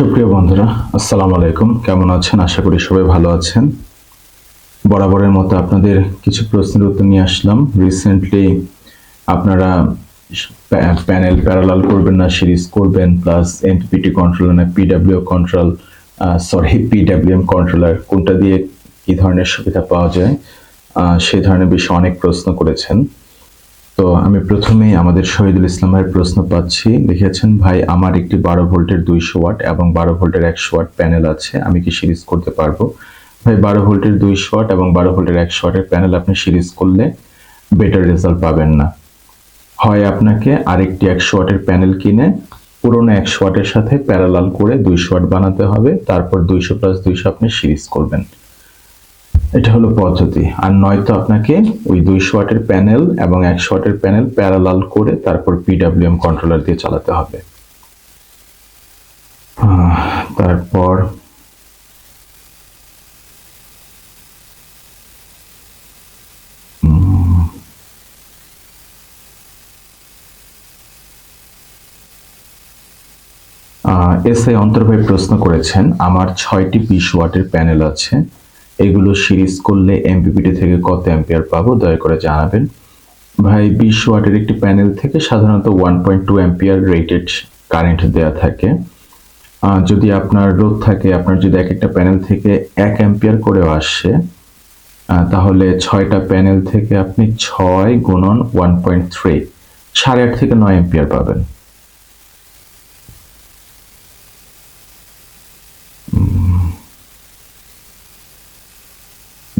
সুপ্রিয় বন্ধুরা, আসসালামু আলাইকুম। কেমন আছেন? আশা করি সবাই ভালো আছেন। বরাবরের মতো আপনাদের কিছু প্রশ্নের উত্তর নিয়ে আসলাম। রিসেন্টলি আপনারা প্যানেল প্যারালাল করবেন না সিরিজ করবেন প্লাস এমপিপিটি কন্ট্রোলার না PW control sorry PWM controller কোনটা দিয়ে কি ধরনের সুবিধা পাওয়া যায়? সেই ধরনের বিষয়ে অনেক প্রশ্ন করেছেন। তো আমি প্রথমেই আমাদের শহীদুল ইসলাম ভাইয়ের প্রশ্ন পাচ্ছি। লিখেছেন, ভাই, আমার একটি বারো ভোল্টের দুইশো ওয়াট এবং বারো ভোল্টের একশো ওয়াট প্যানেল আছে, আমি কি সিরিজ করতে পারব? ভাই, বারো ভোল্টের দুইশো ওয়াট এবং বারো ভোল্টের একশো ওয়াটের প্যানেল আপনি সিরিজ করলে বেটার রেজাল্ট পাবেন না। হয় আপনাকে আরেকটি একশো ওয়াটের প্যানেল কিনে, পুরোনো একশো ওয়াটের সাথে প্যারালাল করে দুইশো ওয়াট বানাতে হবে, তারপর দুইশো প্লাস দুইশো আপনি সিরিজ করবেন। এটা হলো পদ্ধতি। আর নয়তো আপনাকে ওই দুইশো ওয়াটের প্যানেল এবং একশো ওয়াটের প্যানেল প্যারালাল করে তারপর পিডাব্লিউএম কন্ট্রোলার দিয়ে চালাতে হবে। তারপর এসআই অন্তর্ভাই প্রশ্ন করেছেন, আমার ছয়টি বিশ ওয়াটের প্যানেল আছে। এগুলো সিরিজ করলে এমপিপিটি থেকে কত অ্যাম্পিয়ার পাবো, দয়া করে জানাবেন। ভাই, বিশ ওয়াটের একটি প্যানেল থেকে সাধারণত one point two ampere rated current দেওয়া থাকে। যদি আপনার রোদ থাকে, আপনার যদি এক একটা প্যানেল থেকে এক অ্যাম্পিয়ার করেও আসে তাহলে ছয়টা প্যানেল থেকে আপনি ছয় গুণন ওয়ান পয়েন্ট থ্রি, সাড়ে আট থেকে নয় অ্যাম্পিয়ার পাবেন।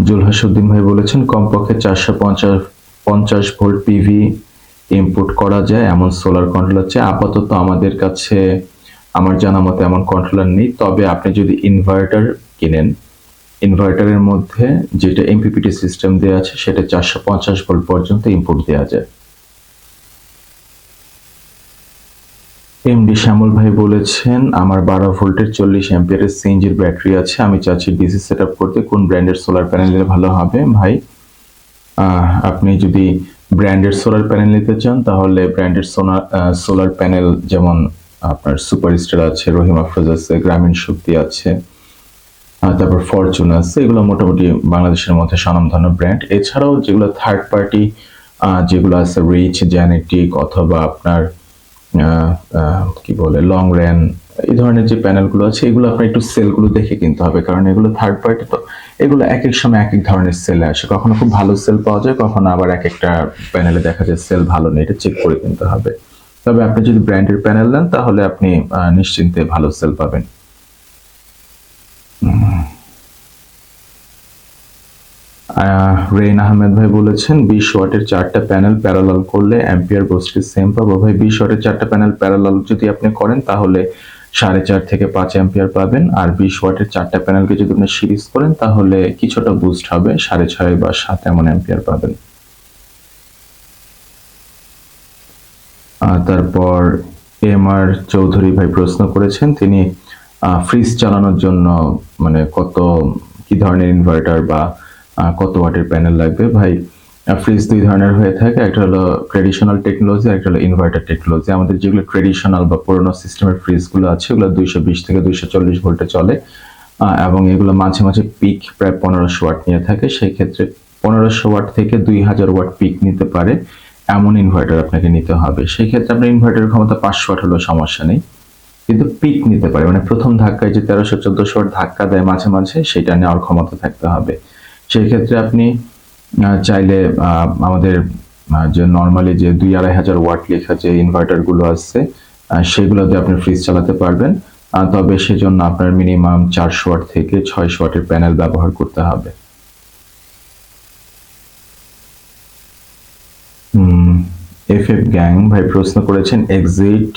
জুলহাসুদ্দিন ভাই বলেছেন, কমপক্ষে চারশো পঞ্চাশ পঞ্চাশ ভোল্ট পিভি ইনপুট করা যায়, এমন সোলার কন্ট্রোলার চেয়ে আপাতত আমাদের কাছে, আমার জানা মতে এমন কন্ট্রোলার নেই। তবে আপনি যদি ইনভার্টার কিনেন ইনভার্টারের মধ্যে যেটা এমপিপিটি সিস্টেম দেওয়া আছে, সেটা চারশো পঞ্চাশ ভোল্ট পর্যন্ত ইনপুট দেওয়া যায়। এমডি শ্যামল ভাই বলেছেন, আমার বারো ভোল্টের চল্লিশ অ্যাম্পিয়ারের সিএনজির ব্যাটারি আছে, আমি চাচ্ছি ডিসি সেট করতে, কোন ব্র্যান্ডের সোলার প্যানেল নিলে ভালো হবে? ভাই আপনি যদি ব্র্যান্ডের সোলার প্যানেল নিতে চান, তাহলে ব্র্যান্ডের সোলার সোলার প্যানেল যেমন আপনার সুপারস্টার আছে, রহিম আফরোজ আছে, গ্রামীণ শক্তি আছে তারপর ফরচুন আছে, এগুলো মোটামুটি বাংলাদেশের মধ্যে স্বনামধন্য ব্র্যান্ড এছাড়াও যেগুলো থার্ড পার্টি যেগুলো আছে রিচ জেনেটিক অথবা আপনার কি বলে লং র্যান এই ধরনের যে প্যানেলগুলো আছে, এগুলো আপনার একটু সেলগুলো দেখে কিনতে হবে, কারণ এগুলো থার্ড পার্টি তো, এগুলো এক এক সময় এক এক ধরনের সেলে আসে। কখনো খুব ভালো সেল পাওয়া যায়, কখনো আবার এক একটা প্যানেলে দেখা যায় সেল ভালো নেই, এটা চেক করে কিনতে হবে। তবে আপনি যদি ব্র্যান্ডের প্যানেল নেন, তাহলে আপনি নিশ্চিন্তে ভালো সেল পাবেন। রেইন আহমেদ ভাই বলেছেন, বিশ ওয়াটের চারটা প্যানেল প্যারালাল করলে অ্যাম্পিয়ার বস্টির সেম পাবো। ভাই, বিশ ওয়াটের চারটা প্যানেল প্যারালাল যদি আপনি করেন, তাহলে সাড়ে চার থেকে পাঁচ অ্যাম্পিয়ার পাবেন। আর বিশ ওয়াটের চারটা প্যানেলকে যদি আপনি সিরিজ করেন, তাহলে কিছুটা বুস্ট হবে, সাড়ে ছয় বা সাত এমন অ্যাম্পিয়ার পাবেন। তারপর এম আর চৌধুরী ভাই প্রশ্ন করেছেন, তিনি ফ্রিজ চালানোর জন্য মানে কত, কি ধরনের ইনভার্টার বা কত ওয়াটের প্যানেল লাগবে? ভাই ফ্রিজ দুই ধরনের হয়ে থাকে। একটা হলো ট্রেডিশনাল টেকনোলজি একটা হলো ইনভার্টার টেকনোলজি আমাদের যেগুলো ট্রেডিশনাল বা পুরোনো সিস্টেমের ফ্রিজগুলো আছে, ওগুলো দুইশো বিশ থেকে দুইশো চল্লিশ ভোল্টে চলে। এবং এগুলো মাঝে মাঝে পিক প্রায় পনেরোশো ওয়াট নিয়ে থাকে। সেই ক্ষেত্রে পনেরোশো ওয়াট থেকে দুই হাজার ওয়াট পিক নিতে পারে। এমন ইনভার্টার আপনাকে নিতে হবে। সেই ক্ষেত্রে আপনার ইনভার্টারের ক্ষমতা পাঁচশো ওয়াট হলেও সমস্যা নেই। কিন্তু পিক নিতে পারে। মানে প্রথম ধাক্কায় যে তেরোশো, চোদ্দশো ওয়াট ধাক্কা দেয় মাঝে মাঝে, সেটা নেওয়ার ক্ষমতা থাকতে হবে। সেই ক্ষেত্রে আপনি চাইলে আমাদের যে নর্মালি যে দুই আড়াই হাজার ওয়াট লেখা যে ইনভার্টারগুলো আছে আহ, সেগুলো দিয়ে আপনি ফ্রিজ চালাতে পারবেন। তবে সেজন্য আপনার মিনিমাম চারশো ওয়াট থেকে ছয়শো ওয়াটের প্যানেল ব্যবহার করতে হবে। এফ এফ গ্যাং ভাই প্রশ্ন করেছেন এক্সিট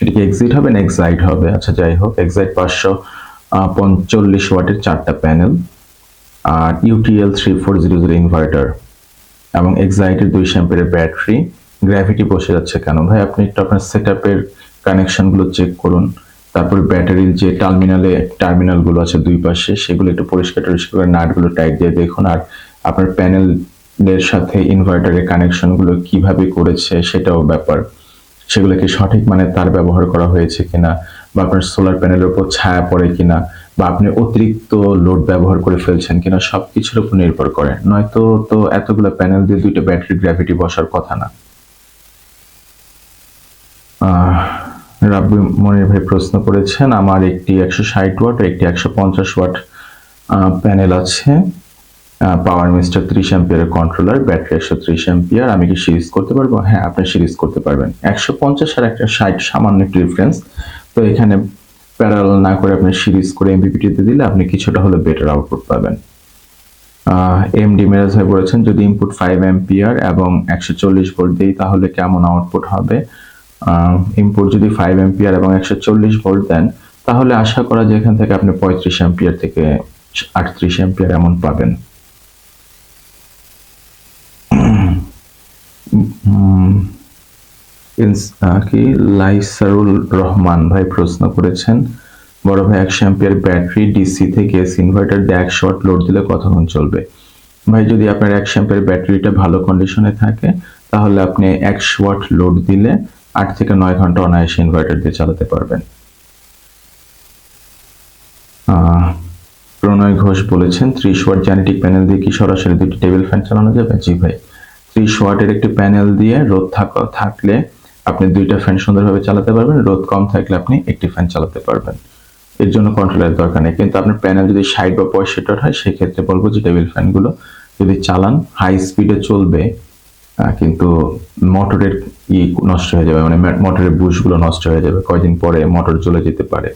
এটা কি এক্সিট হবে না এক্সাইট হবে? আচ্ছা যাই হোক এক্সাইট পাঁচশো পঞ্চল্লিশ ওয়াটের চারটা প্যানেল আর UTL three four zero zero inverter এবং এক্সাইটের দুই শ্যাম্পের ব্যাটারি গ্র্যাভিটি বসে যাচ্ছে কেন? ভাই, আপনি একটু আপনার সেট আপের কানেকশনগুলো চেক করুন। তারপর ব্যাটারির যে টার্মিনালে টার্মিনালগুলো আছে দুই পাশে, সেগুলো একটু পরিষ্কার টরিষ্কার করে নাটগুলো টাইট দিয়ে দেখুন। আর আপনার প্যানেলের সাথে ইনভার্টারের কানেকশনগুলো কীভাবে করেছে সেটাও ব্যাপার। সেগুলোকে সঠিক মানে তার ব্যবহার করা হয়েছে কিনা? বা আপনার সোলার প্যানেলের উপর ছায়া পড়ে কিনা? বা আপনি অতিরিক্ত লোড ব্যবহার করে ফেলছেন কিনা সবকিছুর উপর নির্ভর করে। নয়তো তো এতগুলো প্যানেল দিয়ে দুইটা ব্যাটারি গ্র্যাভিটি বসার কথা না। রাব্বি মনির ভাই প্রশ্ন করেছেন, আমার একটি একশো ষাট ওয়াট, একটি একশো পঞ্চাশ ওয়াট প্যানেল আছে। পাওয়ার মিস্টার ত্রিশ অ্যাম্পিয়ারের কন্ট্রোলার ব্যাটারি একশো ত্রিশ অ্যাম্পিয়ার আমি কি সিরিজ করতে পারব? হ্যাঁ আপনি সিরিজ করতে পারবেন। একশো পঞ্চাশ আর একটা ষাট, সামান্য একটু ডিফারেন্স তো এখানে প্যারাল না করে আপনি সিরিজ করে এমপিপিটিতে দিলে আপনি কিছুটা হলে বেটার আউটপুট পাবেন। এম ডি মেরাজ ভাই বলেছেন যদি ইনপুট ফাইভ অ্যাম্পিয়ার এবং একশো চল্লিশ ভোল্ট দিই তাহলে কেমন আউটপুট হবে? ইনপুট যদি ফাইভ অ্যাম্পিয়ার এবং একশো চল্লিশ ভোল্ট দেন তাহলে আশা করা যায় এখান থেকে আপনি পঁয়ত্রিশ অ্যাম্পিয়ার থেকে আটত্রিশ অ্যাম্পিয়ার এমন পাবেন। আহ, কি? লাইসারুল রহমান ভাই প্রশ্ন করেছেন, বড় ভাই একশো অ্যাম্পিয়ার ব্যাটারি ডিসি থেকে এসি ইনভার্টার দিয়ে এক শর্ট লোড দিলে কতক্ষণ চলবে? ভাই, যদি আপনার একশো অ্যাম্পিয়ার ব্যাটারিটা ভালো কন্ডিশনে থাকে, তাহলে আপনি একশো ওয়াট লোড দিলে আট থেকে নয় ঘণ্টা অনায়াসে ইনভার্টার দিয়ে চালাতে পারবেন। প্রণয় ঘোষ বলেছেন, ত্রিশ ওয়াট জেনেটিক প্যানেল দিয়ে কি সরাসরি দুটি টেবিল ফ্যান চালানো যাবে? জি ভাই। ত্রিশ ওয়াটের একটি প্যানেল দিয়ে রোদ থাকা, থাকলে আপনি দুইটা ফ্যান সুন্দরভাবে চালাতে পারবেন, রোদ কম থাকলে আপনি একটি ফ্যান চালাতে পারবেন। এর জন্য কন্ট্রোলের দরকার নেই। কিন্তু আপনার প্যানেল যদি ষাট বা পঁয়ষট্টি হয়, সেক্ষেত্রে বলব যে টেবিল ফ্যানগুলো যদি চালান হাই স্পিডে চলবে কিন্তু মোটরের ই নষ্ট হয়ে যাবে মানে মোটরের বুশগুলো নষ্ট হয়ে যাবে। কয়দিন পরে মোটর চলে যেতে পারে।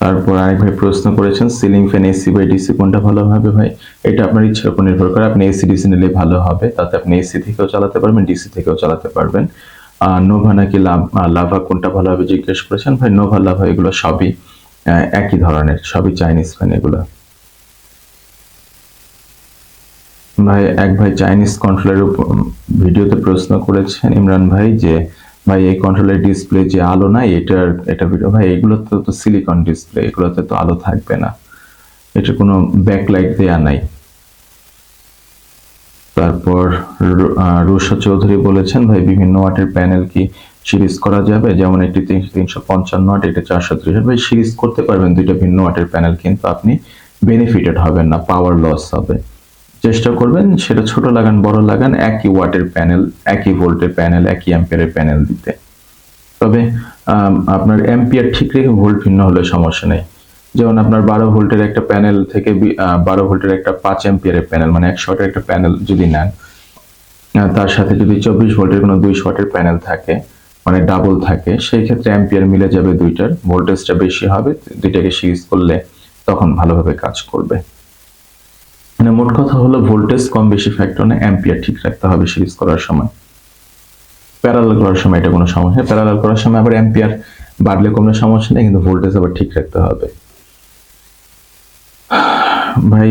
তারপর আরেক ভাই প্রশ্ন করেছেন সিলিং ফ্যান এসি বা ডিসি কোনটা ভালো হবে ভাই? এটা আপনার ইচ্ছার উপর নির্ভর করে। আপনি এসি ডিসি নিলে ভালো হবে, তাতে আপনি এসি থেকেও চালাতে পারবেন ডিসি থেকেও চালাতে পারবেন। আর নোভা নাকি লাভ কোনটা ভালো হবে জিজ্ঞেস করেছেন? ভাই নোভা লাভা এগুলো সবই একই ধরনের, সবই চাইনিজ ফ্যান এগুলো। ভাই, এক ভাই চাইনিজ কন্ট্রোলের উপর ভিডিওতে প্রশ্ন করেছেন ইমরান ভাই যে ভাই এই কন্ট্রোলের ডিসপ্লে যে আলো নাই এটার এটা ভিডিও ভাই এগুলোতে তো সিলিকন ডিসপ্লে এগুলোতে তো আলো থাকবে না। এটা কোনো ব্যাকলাইট দেয়া নাই। তারপর রু- আহ, রুষা চৌধুরী বলেছেন ভাই বিভিন্ন ওয়াটের প্যানেল কি সিরিজ করা যাবে? যেমন একটি তিনশো পঞ্চান্ন ওয়াট এটা চারশো ত্রিশ ভাই সিরিজ করতে পারবেন দুইটা ভিন্ন ওয়াটের প্যানেল কিন্তু আপনি বেনিফিটেড হবেন না পাওয়ার লস হবে। চেষ্টা করবেন, সেটা ছোট লাগান, বড় লাগান, একই ওয়াটের প্যানেল, একই ভোল্টের প্যানেল, একই অ্যাম্পিয়ারের প্যানেল দিতে। তবে আপনার অ্যাম্পিয়ার ঠিক রেখে ভোল্ট ভিন্ন হলে সমস্যা নেই। যেমন আপনার বারো ভোল্টের একটা প্যানেল থেকে বারো ভোল্টের একটা পাঁচ অ্যাম্পিয়ারের প্যানেল মানে একশো ওয়াটের একটা প্যানেল যদি নেন তার সাথে যদি চব্বিশ ভোল্টের কোনো দুইশো ওয়াটের প্যানেল থাকে মানে ডাবল থাকে, সেই ক্ষেত্রে অ্যাম্পিয়ার মিলে যাবে দুইটার, ভোল্টেজটা বেশি হবে, দুইটাকে সিরিজ করলে তখন ভালোভাবে কাজ করবে। মানে মোট কথা হলো ভোল্টেজ কম বেশি ফ্যাক্টর না অ্যাম্পিয়ার ঠিক রাখতে হবে সিরিজ করার সময়। প্যারালাল করার সময় এটা কোনো সমস্যা প্যারালাল করার সময় আবার অ্যাম্পিয়ার বাড়লে কোনো সমস্যা নেই, কিন্তু ভোল্টেজ আবার ঠিক রাখতে হবে। ভাই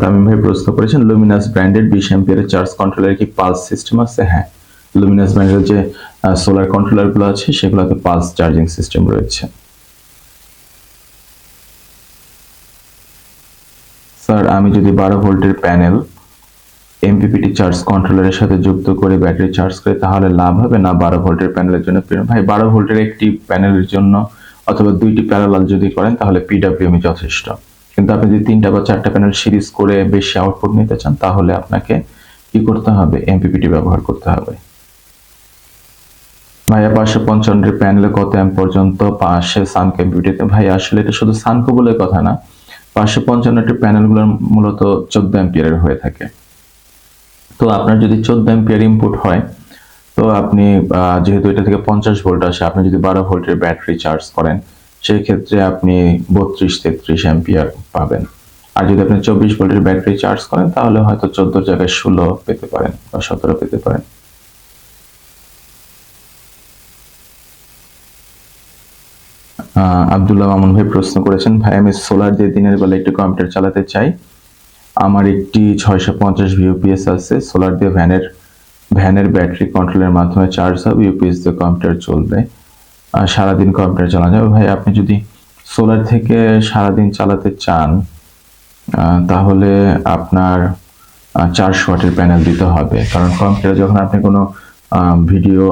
তামিম ভাই প্রশ্ন করেছেন লুমিনাস ব্র্যান্ডেড বিশ অ্যাম্পিয়ারের চার্জ কন্ট্রোলার কি পালস সিস্টেম আছে? হ্যাঁ লুমিনাস ব্র্যান্ডের যে সোলার কন্ট্রোলারগুলো আছে, সেগুলোতে পালস চার্জিং সিস্টেম রয়েছে। স্যার আমি যদি বারো ভোল্টের প্যানেল এমপিপিটি চার্জ কন্ট্রোলারের সাথে যুক্ত করে ব্যাটারি চার্জ করে, তাহলে লাভ হবে না বারো ভোল্টের প্যানেলের জন্য? ভাই, বারো ভোল্টের একটি প্যানেলের জন্য অথবা দুইটি প্যারালাল যদি করেন, তাহলে পিডাব্লিউএম যথেষ্ট। কিন্তু আপনি যদি তিনটা বা চারটা প্যানেল সিরিজ করে বেশি আউটপুট নিতে চান, তাহলে আপনাকে কি করতে হবে? এমপিপিটি ব্যবহার করতে হবে। ভাইয়া, পাঁচশো পঞ্চান্নের প্যানেলে কত অ্যাম্প পর্যন্ত পাশে সানকো এমপিপিটিতে ভাই আসলে এটা শুধু সানকো বলে কথা না। পাঁচশো পঞ্চান্নটি প্যানেলগুলোর মূলত চোদ্দ অ্যাম্পিয়ারের হয়ে থাকে। তো আপনার যদি চোদ্দ অ্যাম্পিয়ার ইনপুট হয়, তো আপনি যেহেতু এটা থেকে পঞ্চাশ ভোল্ট আসে, আপনি যদি বারো ভোল্টের ব্যাটারি চার্জ করেন সেই ক্ষেত্রে আপনি বত্রিশ, তেত্রিশ অ্যাম্পিয়ার পাবেন। আর যদি আপনি চব্বিশ ভোল্টের ব্যাটারি চার্জ করেন, তাহলে হয়তো চোদ্দ জায়গায় ষোলো পেতে পারেন বা সতেরো পেতে পারেন। আব্দুল্লাহ মামুন ভাই প্রশ্ন করেছেন, ভাই, আমি সোলার দিয়ে দিনের বেলা একটি কম্পিউটার চালাতে চাই, আমার একটি ছয়শো পঞ্চাশ ভিউপিএস আছে, সোলার দিয়ে ভ্যানের ভ্যানের ব্যাটারি কন্ট্রোলের মাধ্যমে চার্জ হবে ইউপিএস দিয়ে কম্পিউটার চলবে সারাদিন কম্পিউটার চালানো যাবে। ভাই, আপনি যদি সোলার থেকে সারাদিন চালাতে চান তাহলে আপনার চারশো ওয়াটের প্যানেল দিতে হবে। কারণ কম্পিউটার যখন আপনি কোনো ভিডিও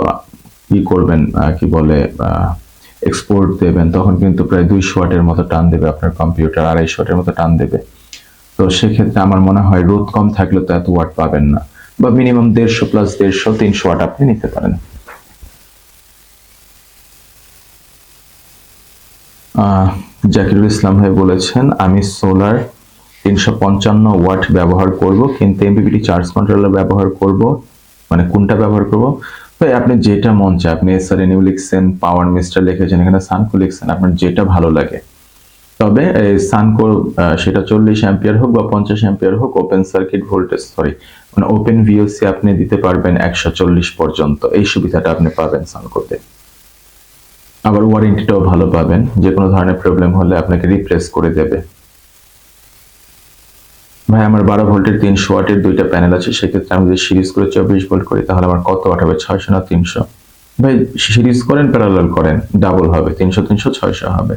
ই করবেন কি বলে এক্সপোর্ট দেবেন, তখন কিন্তু প্রায় দুইশো ওয়াটের মতো টান দেবে আপনার কম্পিউটার আড়াইশো ওয়াটের মতো টান দেবে। তো সেক্ষেত্রে আমার মনে হয় রোদ কম থাকলে তো এত ওয়াট পাবেন না। বা মিনিমাম দেড়শো প্লাস দেড়শো, তিনশো ওয়াট আপনি নিতে পারেন। জাকিরুল ইসলাম ভাই বলেছেন, আমি সোলার তিনশো পঞ্চান্ন ওয়াট ব্যবহার করব, কিন্তু এমপিপিটি চার্জ কন্ট্রোলার ব্যবহার করব মানে কোনটা ব্যবহার করব? ভাই, আপনি যেটা মন চায়, আপনি এসআর এনিউ লিখছেন, পাওয়ার মিস্টার লিখেছেন, এখানে সানকো লিখছেন, আপনার যেটা ভালো লাগে। তবে সানকো সেটা চল্লিশ অ্যাম্পিয়ার হোক বা পঞ্চাশ অ্যাম্পিয়ার হোক ওপেন সার্কিট ভোল্টেজ সরি মানে ওপেন ভিওসি আপনি দিতে পারবেন একশো চল্লিশ পর্যন্ত। এই সুবিধাটা আপনি পাবেন সানকোতে। আবার ওয়ারেন্টিটাও ভালো পাবেন যে কোনো ধরনের প্রবলেম হলে আপনাকে রিপ্লেস করে দেবে। ভাই, আমার বারো ভোল্টের তিনশো ওয়াটের দুইটা প্যানেল আছে, সেক্ষেত্রে আমি যদি সিরিজ করে চব্বিশ ভোল্ট করি, তাহলে আমার কত ওয়াট হবে? ছয়শো না তিনশো? ভাই, সিরিজ করেন, প্যারালাল করেন, ডাবল হবে, তিনশো তিনশো, ছয়শো হবে।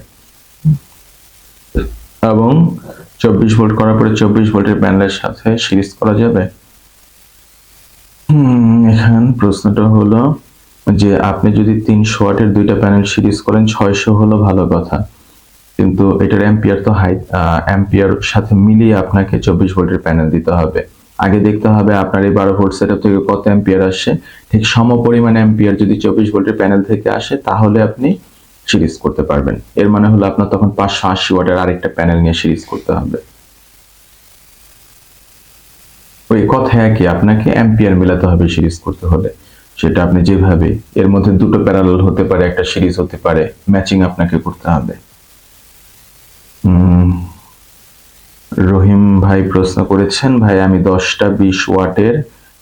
এবং চব্বিশ ভোল্ট করার পরে চব্বিশ ভোল্টের প্যানেলের সাথে সিরিজ করা যাবে? এখান প্রশ্নটা হলো যে, আপনি যদি তিনশো ওয়াটের দুইটা প্যানেল সিরিজ করেন, ছয়শো হলো ভালো কথা। কিন্তু এটার অ্যাম্পিয়ার তো হাই অ্যাম্পিয়ার সাথে মিলিয়ে আপনাকে চব্বিশ ভোল্টের প্যানেল দিতে হবে। আগে দেখতে হবে আপনার এই বারো ভোল্ট সেটআপ থেকে কত অ্যাম্পিয়ার আসে। ঠিক সম পরিমাণ অ্যাম্পিয়ার যদি চব্বিশ ভোল্টের প্যানেল থেকে আসে, তাহলে আপনি সিরিজ করতে পারবেন। এর মানে হলো আপনার তখন পাঁচশো আশি ওয়াটের আরেকটা প্যানেল নিয়ে সিরিজ করতে হবে। ওই কথা একই, আপনাকে অ্যাম্পিয়ার মেলাতে হবে সিরিজ করতে হলে। সেটা আপনি যেভাবে, এর মধ্যে দুটো প্যারালাল হতে পারে, একটা সিরিজ হতে পারে ম্যাচিং আপনাকে করতে হবে। রহিম ভাই প্রশ্ন করেছেন, ভাই, আমি দশটা বিশ ওয়াটের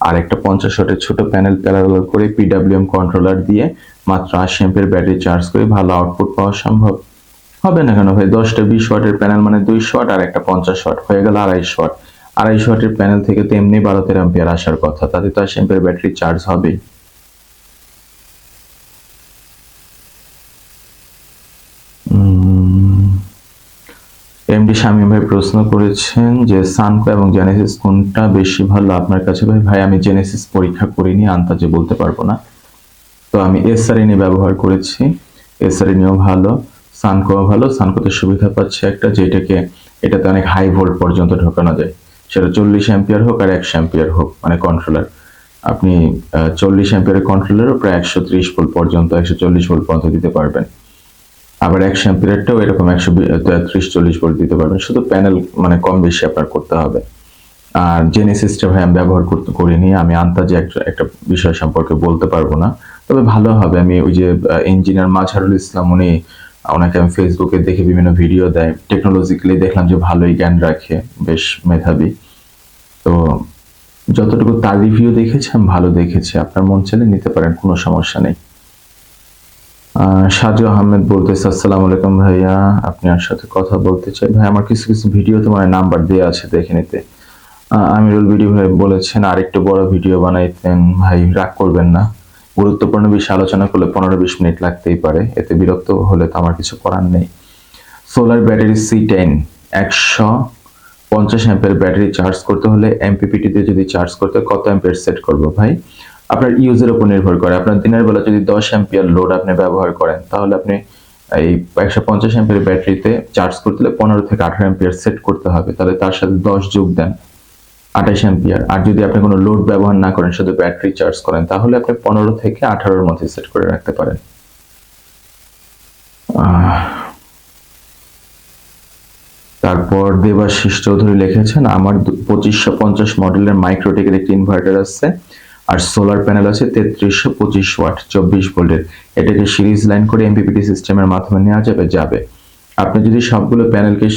আর একটা পঞ্চাশ ওয়াটের ছোট প্যানেল প্যারালাল করে পিডাব্লিউএম কন্ট্রোলার দিয়ে মাত্র আশি এম্পের ব্যাটারি চার্জ করে ভালো আউটপুট পাওয়া সম্ভব। হবে না কেন ভাই? দশটা বিশ ওয়াটের প্যানেল মানে দুইশো ওয়াট আর একটা পঞ্চাশ ওয়াট। হয়ে গেল আড়াইশো ওয়াট। আড়াইশো ওয়াটের প্যানেল থেকে তো এমনি বারো তেরো অ্যাম্পিয়ার আসার কথা। তাতে তো আশি এম্পের ব্যাটারি চার্জ হবেই। এমডি শামীম ভাই প্রশ্ন করেছেন যে সানকো এবং জেনেসিস কোনটা বেশি ভালো? আপনার কাছে ভাই ভাই, আমি জেনেসিস পরীক্ষা করিনি আন্তাজে বলতে পারব না। তো আমি এসআরএনই ব্যবহার করেছি। এসআরএনইও ভালো সানকো ভালো সানকোতে সুবিধা পাচ্ছে একটা, যেটাকে, এটাতে অনেক হাই ভোল্ট পর্যন্ত ঢোকানো যায়। সেটা চল্লিশ অ্যাম্পিয়ার হোক আর একশো অ্যাম্পিয়ার হোক মানে কন্ট্রোলার আপনি চল্লিশ অ্যাম্পিয়ারের কন্ট্রোলারও প্রায় একশো ত্রিশ ভোল্ট পর্যন্ত, একশো চল্লিশ ভোল্ট পর্যন্ত দিতে পারবেন। আবার একশো অ্যাম্পিয়ারটাও এরকম একশো ত্রিশ, চল্লিশ ভোল্ট দিতে পারবেন। শুধু প্যানেল মানে কম বেশি আপনার করতে হবে। আর জেনেসিসটা ভাই আমি ব্যবহার করতে করিনি, আমি আন্তাজে একটা একটা বিষয় সম্পর্কে বলতে পারব না। তবে ভালো হবে, আমি ওই যে ইঞ্জিনিয়ার মাঝারুল ইসলাম, উনি, ওনাকে আমি ফেসবুকে দেখে বিভিন্ন ভিডিও দেয়। টেকনোলজিক্যালি দেখলাম যে ভালোই জ্ঞান রাখে, বেশ মেধাবী। তো যতটুকু তার রিভিউ দেখেছি, আমি ভালো দেখেছি। আপনার মন চাইলে নিতে পারেন, কোনো সমস্যা নেই। সাজু আহমেদ বলতেছে, আসসালামু আলাইকুম ভাইয়া, আপনি আপনার সাথে কথা বলতে চাই। ভাই, আমার কিছু কিছু ভিডিও তোমার নাম্বার দেওয়া আছে, দেখে নিতে। আমিরুল ভিডিও ভাই বলেছেন, আরেকটু বড় ভিডিও বানাইতেন। ভাই, রাগ করবেন না। গুরুত্বপূর্ণ বিষয় আলোচনা করলে পনেরো বিশ মিনিট লাগতেই পারে। এতে বিরক্ত হলে তো আমার কিছু করার নেই। সোলার ব্যাটারি সি টেন একশো পঞ্চাশ অ্যাম্পের ব্যাটারি চার্জ করতে হলে এমপিপিটিতে যদি চার্জ করতে কত অ্যাম্পের সেট করব ভাই? আপনার ইউজের উপর নির্ভর করে। আপনার দিনের বেলা যদি দশ অ্যাম্পিয়ার লোড আপনি ব্যবহার করেন, তাহলে আপনি এই একশো পঞ্চাশ অ্যাম্পিয়ার ব্যাটারিতে চার্জ করতে হলে পনেরো থেকে আঠারো অ্যাম্পিয়ার সেট করতে হবে। তাহলে তার সাথে দশ যোগ দেন আঠাশ অ্যাম্পিয়ার আর যদি আপনি কোনো লোড ব্যবহার না করেন, শুধু ব্যাটারি চার্জ করেন, তাহলে আপনি পনেরো থেকে আঠারোর মধ্যে সেট করে রাখতে পারেন। তারপর দেবাশিস চৌধুরী লিখেছেন, আমার পঁচিশশো পঞ্চাশ মডেলের মাইক্রোটেকের একটি ইনভার্টার আছে আর সোলার প্যানেল আছে তেত্রিশশো পঁচিশ ওয়াট, চব্বিশ ভোল্টের। এটাকে সিরিজ লাইন করে এমপিপিটি সিস্টেমের মাধ্যমে নেওয়া যাবে যাবে। আপনি যদি সবগুলো প্যানেলকে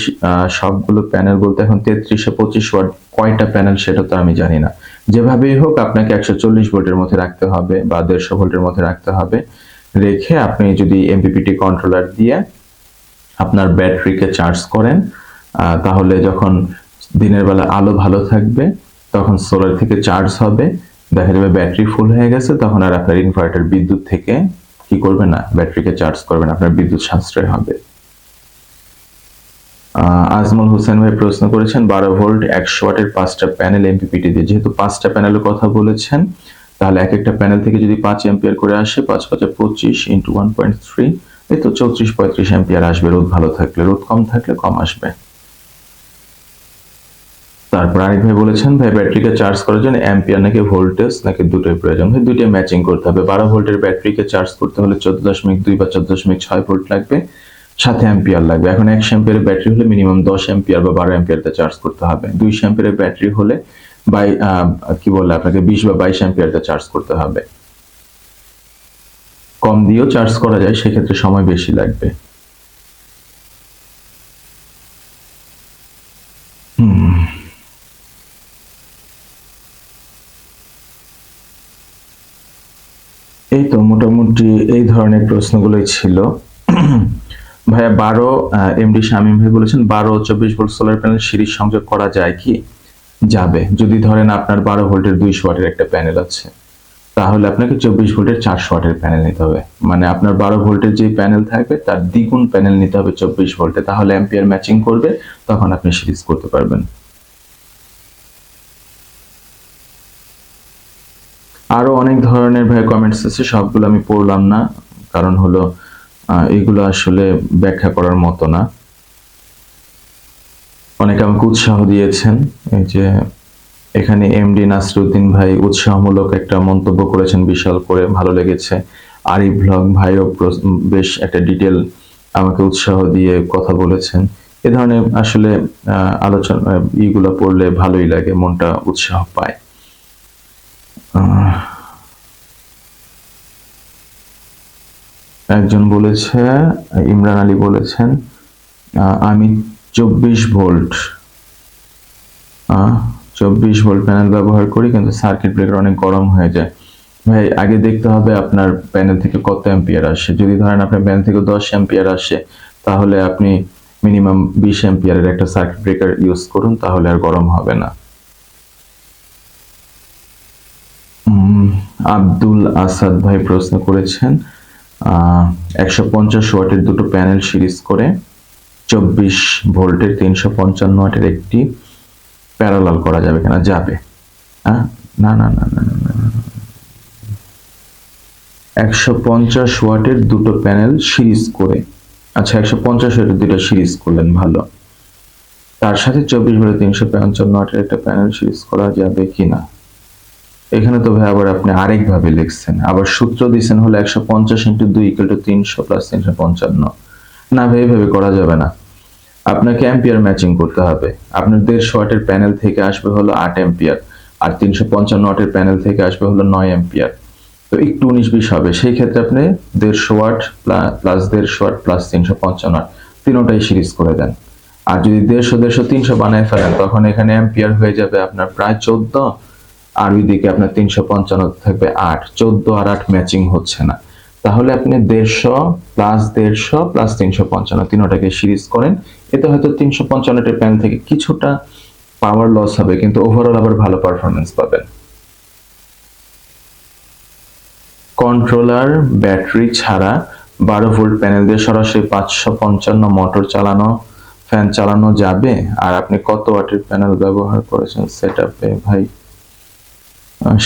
সবগুলো প্যানেল বলতে এখন তেত্রিশশো পঁচিশ ওয়াট, কয়টা প্যানেল সেটা তো আমি জানি না। যেভাবেই হোক, আপনাকে একশো চল্লিশ ভোল্টের মধ্যে রাখতে হবে বা দেড়শো ভোল্টের মধ্যে রাখতে হবে। রেখে আপনি যদি এমপিপিটি কন্ট্রোলার দিয়ে আপনার ব্যাটারিকে চার্জ করেন তাহলে যখন দিনের বেলা আলো ভালো থাকবে, তখন সোলার থেকে চার্জ হবে। দেখা যাবে ব্যাটারি ফুল হয়ে গেছে, তখন আর আপনার ইনভার্টার বিদ্যুৎ থেকে কি করবে না? ব্যাটারিকে চার্জ করবেন, আপনার বিদ্যুৎ সাশ্রয় হবে। আজমল হোসেন ভাই প্রশ্ন করেছেন, বারো ভোল্ট একশো ওয়াটের পাঁচটা প্যানেল এমপিপিটি দিয়ে। যেহেতু পাঁচটা প্যানেলের কথা বলেছেন, তাহলে এক একটা প্যানেল থেকে যদি পাঁচ এম্পিয়ার করে আসে, পাঁচ পাঁচে পঁচিশ ইন্টু ওয়ান পয়েন্ট থ্রি এই তো চৌত্রিশ পঁয়ত্রিশ এম্পিয়ার আসবে। রোদ ভালো থাকলে রোদ কম থাকলে কম আসবে। তারপর আরেক ভাই বলেছেন, ভাই ব্যাটারিকে চার্জ করার জন্য অ্যাম্পিয়ার নাকি ভোল্টেজ নাকি দুটোই প্রয়োজন? ভাই, দুইটাই ম্যাচিং করতে হবে। বারো ভোল্টের ব্যাটারিকে চার্জ করতে হলে চোদ্দ দশমিক দুই বা চোদ্দ দশমিক ছয় ভোল্ট লাগবে, সাথে অ্যাম্পিয়ার লাগবে। এখন এক অ্যাম্পিয়ারের ব্যাটারি হলে মিনিমাম দশ অ্যাম্পিয়ার বা বারো অ্যাম্পিয়ারতে চার্জ করতে হবে। দুইশো অ্যাম্পিয়ারের ব্যাটারি হলে বাই কি বলে আপনাকে, বিশ বা বাইশ অ্যাম্পিয়ারতে চার্জ করতে হবে। কম দিয়েও চার্জ করা যায়, সেক্ষেত্রে সময় বেশি লাগবে হুম এই মোটামুটি এই ধরনের প্রশ্নগুলোই ছিল। ভাইয়া বারো এমডি শামীম ভাই বলেছেন, বারো চব্বিশ ভোল্ট সোলার প্যানেল সিরিজ সংযোগ করা যায় কি? যাবে। যদি ধরেন আপনার বারো ভোল্টের দুইশো ওয়াটের একটা প্যানেল আছে, তাহলে আপনাকে চব্বিশ ভোল্টের চারশো ওয়াটের প্যানেল নিতে হবে। মানে আপনার বারো ভোল্টের যে প্যানেল থাকবে, তার দ্বিগুণ প্যানেল নিতে হবে চব্বিশ ভোল্টে। তাহলে অ্যাম্পিয়ার ম্যাচিং করবে, তখন আপনি সিরিজ করতে পারবেন। আরও অনেক ধরনের ভাই কমেন্টস আছে, সবগুলো আমি পড়লাম না। কারণ হলো এগুলো আসলে ব্যাখ্যা করার মতো না। অনেকে আমাকে উৎসাহ দিয়েছেন, এই যে এখানে এমডি নাসরুদ্দিন ভাই উৎসাহমূলক একটা মন্তব্য করেছেন বিশাল করে, ভালো লেগেছে। আরি ব্লগ ভাইও বেশ একটা ডিটেল আমাকে উৎসাহ দিয়ে কথা বলেছেন। এ ধরনের আসলে আলোচনা ইগুলো পড়লে ভালোই লাগে, মনটা উৎসাহ পায়। একজন বলেছে, ইমরান আলী বলেছেন আমি চব্বিশ ভোল্ট চব্বিশ ভোল্ট প্যানেল ব্যবহার করি, কিন্তু সার্কিট ব্রেকার অনেক গরম হয়ে যায়। ভাই, আগে দেখতে হবে আপনার প্যানেল থেকে কত অ্যাম্পিয়ার আসে। যদি ধরেন আপনার প্যানেল থেকে দশ অ্যাম্পিয়ার আসে, তাহলে আপনি মিনিমাম বিশ অ্যাম্পিয়ারের একটা সার্কিট ব্রেকার ইউজ করুন, তাহলে আর গরম হবে না। আব্দুল আসাদ ভাই প্রশ্ন করেছেন একশো পঞ্চাশ ওয়াটের দুটো প্যানেল সিরিজ করে চব্বিশ ভোল্টের তিনশো পঞ্চান্ন ওয়াটের একটি প্যারালাল করা যাবে কিনা? যাবে। হ্যাঁ না না না না না। একশো পঞ্চাশ ওয়াটের দুটো প্যানেল সিরিজ করে। আচ্ছা একশো পঞ্চাশ ওয়াটের দুটো সিরিজ করলেন, ভালো। তার সাথে চব্বিশ ভোল্টের তিনশো পঞ্চান্ন ওয়াটের একটা প্যানেল সিরিজ করা যাবে কিনা? এখানে তো ভাই আবার আপনি আরেকভাবে লিখছেন, আবার সূত্র দিচ্ছেন হলো একশো পঞ্চাশ ইন্টু দুই ইকুয়াল টু তিনশো প্লাস তিনশো পঞ্চান্ন। না ভাই এইভাবে করা যাবে না। আপনাকে অ্যাম্পিয়ার ম্যাচিং করতে হবে। আপনার দেড়শো ওয়াটের প্যানেল থেকে আসবে হলো আট অ্যাম্পিয়ার আর তিনশো পঞ্চান্ন ওয়াটের প্যানেল থেকে আসবে হলো নয় অ্যাম্পিয়ার তো একটু উনিশ বিশ হবে, সেই ক্ষেত্রে আপনি দেড়শো ওয়াট প্লাস দেড়শো ওয়াট প্লাস তিনশো পঞ্চান্ন ওয়াট, তিনোটাই সিরিজ করে দেন। আর যদি দেড়শো দেড়শো তিনশো বানায় ফেলেন, তখন এখানে অ্যাম্পিয়ার হয়ে যাবে আপনার প্রায় চোদ্দ আর ওইদিকে আপনার তিনশো পঞ্চান্ন থাকবে আট। চোদ্দ আর আট ম্যাচিং হচ্ছে না। তাহলে আপনি দেড়শো প্লাস দেড়শো প্লাস তিনশো পঞ্চান্ন, তিনোটাকে সিরিজ করেন। এতে হয়তো তিনশো পঞ্চান্নটির প্যান থেকে কিছুটা পাওয়ার লস হবে, কিন্তু ওভারঅল আবার ভালো পারফরমেন্স পাবেন। কন্ট্রোলার ব্যাটারি ছাড়া বারো ভোল্ট প্যানেল দিয়ে সরাসরি পাঁচশো পঞ্চান্ন মোটর চালানো ফ্যান চালানো যাবে? আর আপনি কত ওয়াটের প্যানেল ব্যবহার করেছেন সেট ভাই?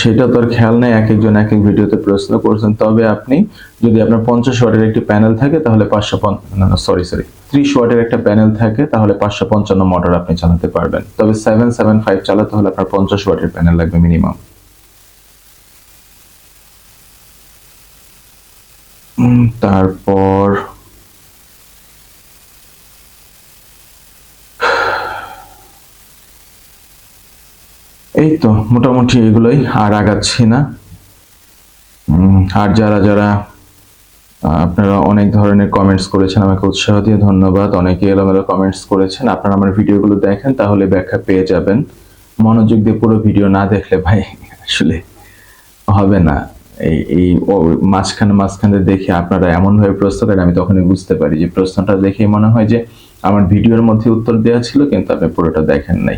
সেটা তো আর খেয়াল নেই এক একজন এক এক ভিডিওতে প্রশ্ন করছেন। তবে আপনি যদি আপনার পঞ্চাশ ওয়াটের একটি প্যানেল থাকে, তাহলে পাঁচশো সরি সরি ত্রিশ ওয়াটের একটা প্যানেল থাকে, তাহলে পাঁচশো পঞ্চান্ন মোটর আপনি চালাতে পারবেন। তবে সেভেন সেভেন ফাইভ চালাতে হলে আপনার পঞ্চাশ ওয়াটের প্যানেল লাগবে মিনিমাম। তারপর এই তো মোটামুটি এগুলোই আর আগাচ্ছি না। আর যারা যারা আপনারা অনেক ধরনের কমেন্টস করেছেন, আমাকে উৎসাহ দিয়ে ধন্যবাদ। অনেকে এলোমেলো কমেন্টস করেছেন। আপনারা আমার ভিডিওগুলো দেখেন, তাহলে ব্যাখ্যা পেয়ে যাবেন। মনোযোগ দিয়ে পুরো ভিডিও না দেখলে ভাই, আসলে হবে না। এই এই মাঝখানে মাঝখানে দেখে আপনারা এমনভাবে প্রশ্ন করেন আমি তখনই বুঝতে পারি। যে প্রশ্নটা দেখে মনে হয় যে, আমার ভিডিওর মধ্যে উত্তর দেওয়া ছিল, কিন্তু আপনি পুরোটা দেখেন নাই।